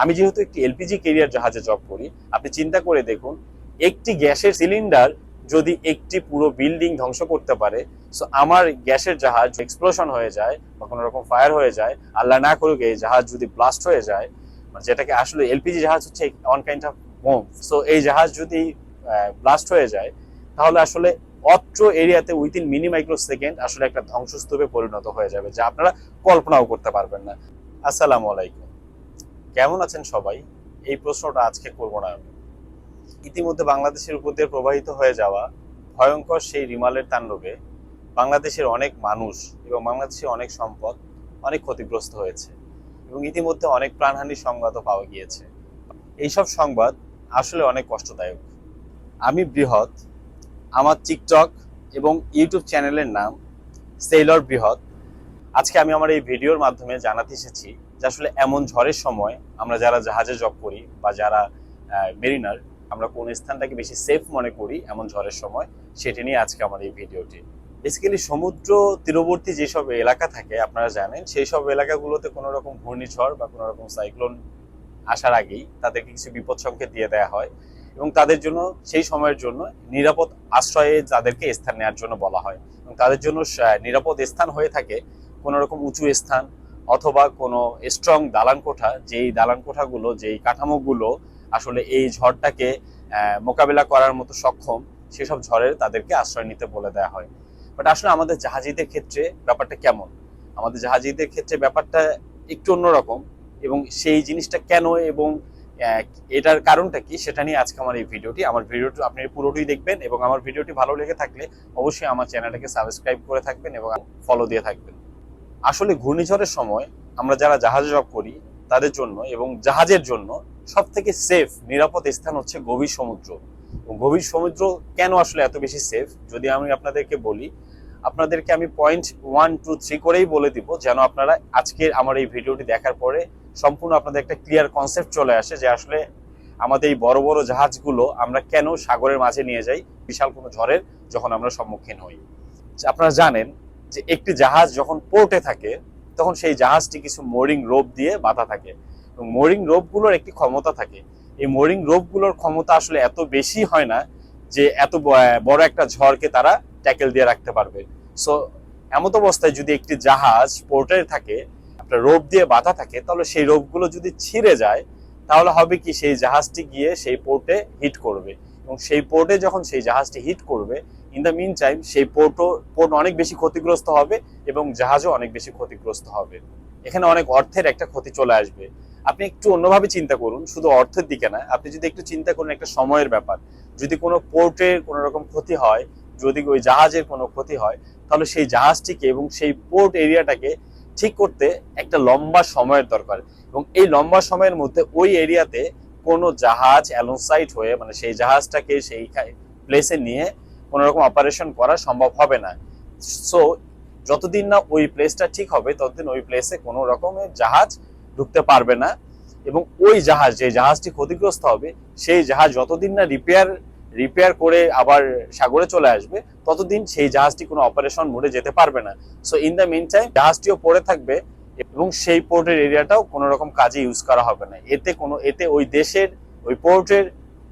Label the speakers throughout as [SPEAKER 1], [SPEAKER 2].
[SPEAKER 1] আমি যেহেতু একটি এলপিজি কেরিয়ার জাহাজে জব করি, আপনি চিন্তা করে দেখুন, একটি গ্যাসের সিলিন্ডার যদি একটি পুরো বিল্ডিং ধ্বংস করতে পারে সো আমার গ্যাসের জাহাজ এক্সপ্লোশন হয়ে যায় বা কোনো রকম ফায়ার হয়ে যায়, আল্লাহ না করুক এই জাহাজ যদি ব্লাস্ট হয়ে যায় মানে যেটাকে আসলে এলপিজি জাহাজ হচ্ছে one kind of bomb so এই জাহাজ যদি ব্লাস্ট হয়ে যায়, তাহলে আসলে অত্র এরিয়াতে উইথিন মিনি মাইক্রো সেকেন্ড আসলে একটা ধ্বংসস্তূপে পরিণত হয়ে যাবে, যা আপনারা কল্পনাও করতে পারবেন না। আসসালামু আলাইকুম। কেমন আছেন সবাই? এই প্রশ্নটা আজকে করব না আমি। ইতিমধ্যে বাংলাদেশের উপর দিয়ে প্রবাহিত হয়ে যাওয়া ভয়ঙ্কর সেই রিমালের তাণ্ডবে বাংলাদেশের অনেক মানুষ এবং বাংলাদেশের অনেক সম্পদ অনেক ক্ষতিগ্রস্ত হয়েছে এবং ইতিমধ্যে অনেক প্রাণহানির সংবাদও পাওয়া গিয়েছে। এইসব সংবাদ আসলে অনেক কষ্টদায়ক। আমি বৃহৎ, আমার টিকটক এবং ইউটিউব চ্যানেলের নাম সেইলর বৃহৎ। আজকে আমি আমার এই ভিডিওর মাধ্যমে জানাতে এসেছি যে আসলে এমন ঝড়ের সময় আমরা যারা জাহাজে জব করি বা যারা মেরিনার আমরা কোন স্থানটাকে বেশি সেফ মনে করি এমন ঝড়ের সময়, সেটি নিয়ে আজকে আমার এই ভিডিওটি। বেসিক্যালি সমুদ্র তীরবর্তী যেসব এলাকা থাকে, আপনারা জানেন সেই সব এলাকাগুলোতে কোনো রকম ঘূর্ণিঝড় বা কোনো রকম সাইক্লোন আসার আগেই তাদেরকে কিছু বিপদ সংকেত দিয়ে দেওয়া হয় এবং তাদের জন্য, সেই সময়ের জন্য নিরাপদ আশ্রয়ে তাদেরকে স্থান নেওয়ার জন্য বলা হয়। এবং তাদের জন্য নিরাপদ স্থান হয়ে থাকে কোনো রকম উঁচু স্থান অথবা কোনো স্ট্রং দালান কোঠা, যেই দালান কোঠাগুলো, যেই কাঠামোগুলো আসলে এই ঝড়টাকে মোকাবেলা করার মতো সক্ষম, সেসব ঝড়ের তাদেরকে আশ্রয় নিতে বলে দেওয়া হয়। বাট আসলে আমাদের জাহাজিদের ক্ষেত্রে ব্যাপারটা কেমন? আমাদের জাহাজিদের ক্ষেত্রে ব্যাপারটা একটু অন্যরকম এবং সেই জিনিসটা কেন এবং এটার কারণটা কি সেটা নিয়ে আজকে আমার এই ভিডিওটি, আমার ভিডিওটি আপনি পুরোটাই দেখবেন এবং আমার ভিডিওটি ভালো লেগে থাকলে অবশ্যই আমার চ্যানেলটাকে সাবস্ক্রাইব করে থাকবেন এবং ফলো দিয়ে থাকবেন। আসলে ঘূর্ণিঝড়ের সময় আমরা যারা জাহাজে জব করি, তাদের জন্য এবং জাহাজের জন্য সব থেকে সেফ নিরাপদ স্থান হচ্ছে গভীর সমুদ্র। গভীর সমুদ্র কেন আসলে এত বেশি সেফ যদি আমি আপনাদেরকে বলি, আপনাদেরকে আমি পয়েন্ট ওয়ান টু থ্রি করেই বলে দিব, যেন আপনারা আজকের আমার এই ভিডিওটি দেখার পরে সম্পূর্ণ আপনাদের একটা ক্লিয়ার কনসেপ্ট চলে আসে যে আসলে আমাদের এই বড় বড় জাহাজগুলো আমরা কেন সাগরের মাঝে নিয়ে যাই, বিশাল কোনো ঝড়ের যখন আমরা সম্মুখীন হই। আপনারা জানেন যে একটি জাহাজ যখন পোর্টে থাকে, তখন সেই জাহাজটি কিছু মোরিং রোপ দিয়ে বাঁধা থাকে। এবং মোরিং রোপগুলোর একটি ক্ষমতা থাকে। এই মোরিং রোপগুলোর ক্ষমতা আসলে এত বেশি হয় না যে এত বড় একটা ঝড়কে তারা ট্যাকেল দিয়ে রাখতে পারবে। সো এমত অবস্থায় যদি একটি জাহাজ পোর্টে থাকে, একটা রোপ দিয়ে বাঁধা থাকে, তাহলে সেই রোপগুলো যদি ছিঁড়ে যায়, তাহলে হবে কি সেই জাহাজটি গিয়ে সেই পোর্টে হিট করবে। এবং সেই পোর্টে যখন সেই জাহাজটি হিট করবে ইন দ্য মিন টাইম সেই পোর্টও পোর্ট অনেক বেশি ক্ষতিগ্রস্ত হবে এবং জাহাজও অনেক বেশি ক্ষতিগ্রস্ত হবে। এখানে অনেক অর্থের একটা ক্ষতি চলে আসবে। আপনি একটু অন্যভাবে চিন্তা করুন, শুধু অর্থের দিকে না, আপনি যদি একটু চিন্তা করুন একটা সময়ের ব্যাপার। যদি কোনো পোর্টের কোনো রকম ক্ষতি হয়, যদি ওই জাহাজের কোনো ক্ষতি হয়, তাহলে সেই জাহাজটিকে এবং সেই পোর্ট এরিয়াটাকে ঠিক করতে একটা লম্বা সময়ের দরকার। এবং এই লম্বা সময়ের মধ্যে ওই এরিয়াতে কোনো জাহাজ অ্যালোনসাইট হয়ে মানে সেই জাহাজটাকে সেই প্লেসে নিয়ে কোনো রকম অপারেশন করা সম্ভব হবে না। সো যতদিন না ওই প্লেসটা ঠিক হবে, ততদিন ওই প্লেসে কোনো রকমের জাহাজ ঢুকতে পারবে না। এবং ওই জাহাজ, যে জাহাজটি ক্ষতিগ্রস্ত হবে, সেই জাহাজ যতদিন না রিপেয়ার রিপেয়ার করে আবার সাগরে চলে আসবে, ততদিন সেই জাহাজটি কোনো অপারেশন মোডে যেতে পারবে না। So in the mean time জাহাজটিও পড়ে থাকবে এবং সেই পোর্টের এরিয়াটাও কোনো রকম কাজে ইউজ করা হবে না। এতে কোনো, এতে ওই দেশের, ওই পোর্টের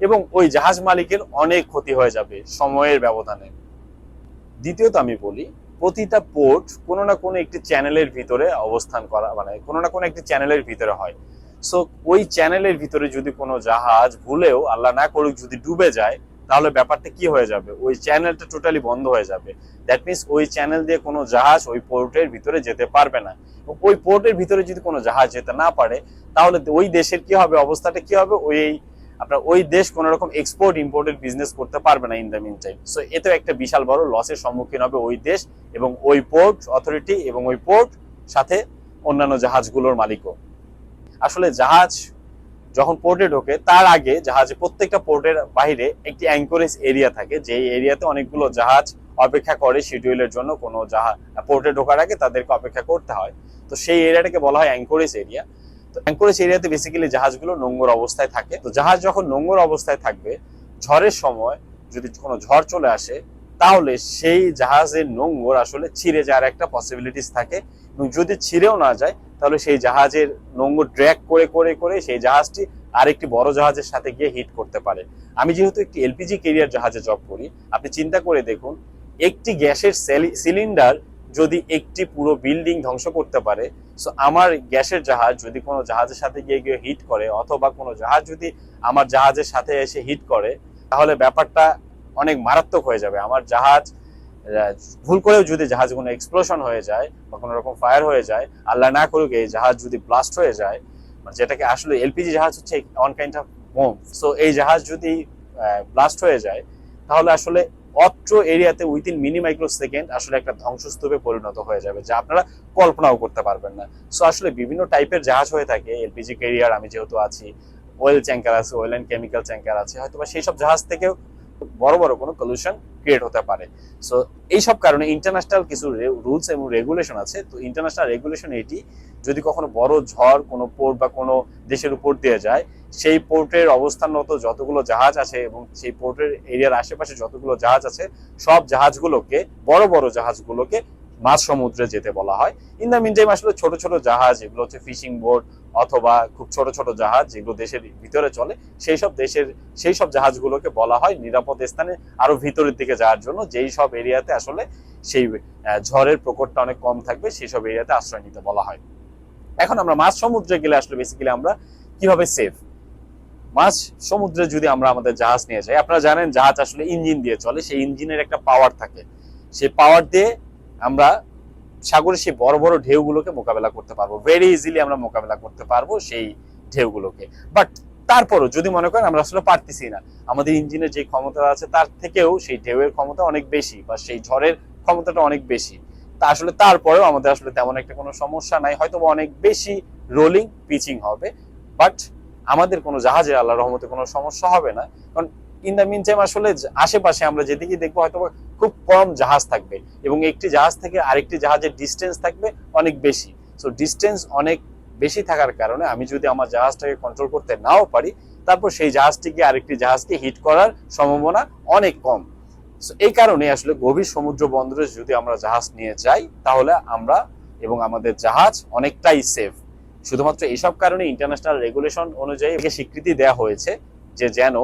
[SPEAKER 1] এবং ওই জাহাজ মালিকের অনেক ক্ষতি হয়ে যাবে সময়ের ব্যবধানে। দ্বিতীয়ত আমি বলি, প্রতিটা পোর্ট কোনো না কোনো একটি চ্যানেলের ভিতরে অবস্থান করা মানে কোনো না কোনো একটি চ্যানেলের ভিতরে হয়। সো ওই চ্যানেলের ভিতরে যদি কোনো জাহাজ ভুলেও আল্লাহ না করুক যদি ডুবে যায়, তাহলে ব্যাপারটা কি হয়ে যাবে? ওই চ্যানেলটা টোটালি বন্ধ হয়ে যাবে। দ্যাট মিনস ওই চ্যানেল দিয়ে কোনো জাহাজ ওই পোর্টের ভিতরে যেতে পারবে না। ওই পোর্টের ভিতরে যদি কোনো জাহাজ যেতে না পারে, তাহলে ওই দেশের কি হবে? অবস্থাটা কি হবে? ওই আপনার ওই দেশ কোনো রকম এক্সপোর্ট ইম্পোর্টের বিজনেস করতে পারবে না in the mean time so এতেও একটা বিশাল বড় লসের সম্মুখীন হবে ওই দেশ এবং ওই পোর্ট অথরিটি এবং ওই পোর্ট সাথে অন্যান্য জাহাজগুলোর মালিকও। আসলে জাহাজ যখন পোর্টে ঢোকে, তার আগে জাহাজে প্রত্যেকটা পোর্টের বাইরে একটি অ্যাঙ্করেজ এরিয়া থাকে যে এরিয়াতে অনেকগুলো জাহাজ অপেক্ষা করে শিডিউলের জন্য কোনো জাহাজ পোর্টে ঢোকার আগে তাদেরকে অপেক্ষা করতে হয়। তো সেই এরিয়াটাকে বলা হয় অ্যাঙ্করেজ এরিয়া অ্যাঙ্করেজ এরিয়াতে বেসিক্যালি জাহাজগুলো নোংর অবস্থায় থাকে। তো জাহাজ যখন নোংর অবস্থায় থাকবে, ঝড়ের সময় যদি কোনো ঝড় চলে আসে, তাহলে সেই জাহাজের নোংর আসলে ছিঁড়ে যাওয়ার একটা পসিবিলিটিস থাকে। এবং যদি ছিঁড়েও না যায়, তাহলে সেই জাহাজের নোংর ড্র্যাগ করে করে করে সেই জাহাজটি আরেকটি বড় জাহাজের সাথে গিয়ে হিট করতে পারে। আমি যেহেতু একটি এলপিজি কেরিয়ার জাহাজে জব করি, আপনি চিন্তা করে দেখুন, একটি গ্যাসের সিলিন্ডার যদি একটি পুরো বিল্ডিং ধ্বংস করতে পারে সো আমার গ্যাসের জাহাজ যদি কোনো জাহাজের সাথে গিয়ে গিয়ে হিট করে, অথবা কোনো জাহাজ যদি আমার জাহাজের সাথে এসে হিট করে, তাহলে ব্যাপারটা অনেক মারাত্মক হয়ে যাবে। আমার জাহাজ ভুল করেও যদি জাহাজ কোনো এক্সপ্লোশন হয়ে যায় বা কোনো রকম ফায়ার হয়ে যায়, আল্লাহ না করুক এই জাহাজ যদি ব্লাস্ট হয়ে যায় মানে যেটাকে আসলে এলপিজি জাহাজ হচ্ছে one kind of bomb so এই জাহাজ যদি ব্লাস্ট হয়ে যায়, তাহলে আসলে অত্র এরিয়াতে উইদিন মিনি মাইক্রো সেকেন্ড আসলে একটা ধ্বংসস্তূপে পরিণত হয়ে যাবে, যা আপনারা কল্পনাও করতে পারবেন না। সো আসলে বিভিন্ন টাইপের জাহাজ হয়ে থাকে এলপিজি কেরিয়ার আমি যেহেতু আছি অয়েল ট্যাঙ্কার আছে অয়েল অ্যান্ড কেমিক্যাল ট্যাঙ্কার আছে হয়তো বা সেই সব জাহাজ থেকেও বড় বড় কোনো পলিউশন ক্রিয়েট হতে পারে। সো এইসব কারণে ইন্টারন্যাশনাল কিছু রুলস এবং রেগুলেশন আছে। তো ইন্টারন্যাশনাল রেগুলেশন এটি যদি কখনো বড় ঝড় কোনো পোর্ট বা কোনো দেশের উপর দিয়ে যায়, সেই পোর্টের অবস্থানরত যতগুলো জাহাজ আছে এবং সেই পোর্টের এরিয়ার আশেপাশে যতগুলো জাহাজ আছে, সব জাহাজগুলোকে, বড় বড় জাহাজগুলোকে মাঝ সমুদ্রে যেতে বলা হয়। ইন দ্য মিন টাইম আসলে ছোট ছোট জাহাজ, এগুলো হচ্ছে ফিশিং বোট অথবা খুব ছোট ছোট জাহাজ যেগুলো দেশের ভিতরে চলে, সেই সব দেশের, সেই সব জাহাজগুলোকে বলা হয় নিরাপদ স্থানে আরও ভিতরের দিকে যাওয়ার জন্য। যেই সব এরিয়াতে আসলে সেই ঝড়ের প্রকোপটা অনেক কম থাকবে, সেই সব এরিয়াতে আশ্রয় নিতে বলা হয়। এখন আমরা মাঝ সমুদ্রে গেলে আসলে বেসিক্যালি আমরা কীভাবে সেফ মাঝ সমুদ্রে যদি আমরা আমাদের জাহাজ নিয়ে যাই, আপনারা জানেন জাহাজ আসলে ইঞ্জিন দিয়ে চলে, সেই ইঞ্জিনের একটা পাওয়ার থাকে। সেই পাওয়ার দিয়ে আমরা সাগরের সেই বড় বড় ঢেউগুলোকে মোকাবেলা করতে পারব। ভেরি ইজিলি আমরা মোকাবেলা করতে পারব সেই ঢেউগুলোকে। বাট তারপরও যদি মনে করেন আমরা আসলে পারতেছি না, আমাদের ইঞ্জিনের যে ক্ষমতা আছে তার থেকেও সেই ঢেউয়ের ক্ষমতা অনেক বেশি বা সেই ঝড়ের ক্ষমতাটা অনেক বেশি। তা আসলে তারপরেও আমাদের আসলে তেমন একটা কোনো সমস্যা নাই হয়তো অনেক বেশি রোলিং পিচিং হবে বাট আমাদের কোনো জাহাজের আল্লাহ রহমতে কোনো সমস্যা হবে না। কারণ ইন দ্য মিন টাইম আসলে আশেপাশে আমরা যেদিকে দেখব হয়তো খুব কম জাহাজ থাকবে এবং একটি জাহাজ থেকে আরেকটি জাহাজের ডিস্টেন্স থাকবে অনেক বেশি। সো ডিস্টেন্স অনেক বেশি থাকার কারণে আমি যদি আমার জাহাজটাকে কন্ট্রোল করতে নাও পারি, তারপর সেই জাহাজটিকে আরেকটি জাহাজকে হিট করার সম্ভাবনা অনেক কম। এই কারণে আসলে গভীর সমুদ্র বন্দরে যদি আমরা জাহাজ নিয়ে যাই, তাহলে আমরা এবং আমাদের জাহাজ অনেকটাই সেফ শুধুমাত্র এইসব কারণে ইন্টারন্যাশনাল রেগুলেশন অনুযায়ী স্বীকৃতি দেওয়া হয়েছে যে যেন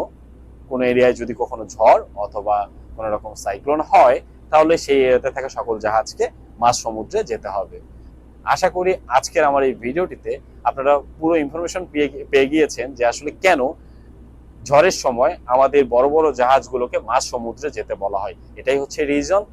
[SPEAKER 1] কোনো এরিয়ায় যদি কখনো ঝড় অথবা কোনো রকম সাইক্লোন হয়, তাহলে সেই এরিয়াতে থাকা সকল জাহাজকে মাঝ সমুদ্রে যেতে হবে। আশা করি আজকের আমার এই ভিডিওটিতে আপনারা পুরো ইনফরমেশন পেয়ে গিয়েছেন যে আসলে কেন ঝড়ের সময় আমাদের বড় বড় জাহাজগুলোকে মাঝ সমুদ্রে যেতে বলা হয়। এটাই হচ্ছে রিজন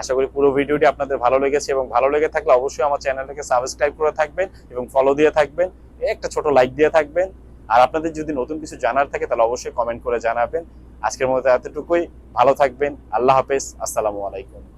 [SPEAKER 1] আশা করি পুরো ভিডিওটি আপনাদের ভালো লেগেছে এবং ভালো লেগে থাকলে অবশ্যই আমার চ্যানেলটাকে সাবস্ক্রাইব করে থাকবেন এবং ফলো দিয়ে থাকবেন, একটা ছোট লাইক দিয়ে থাকবেন। আর আপনাদের যদি নতুন কিছু জানার থাকে তাহলে অবশ্যই কমেন্ট করে জানাবেন। আজকের মতো এতটুকুই। ভালো থাকবেন। আল্লাহ হাফেজ। আসসালামু আলাইকুম।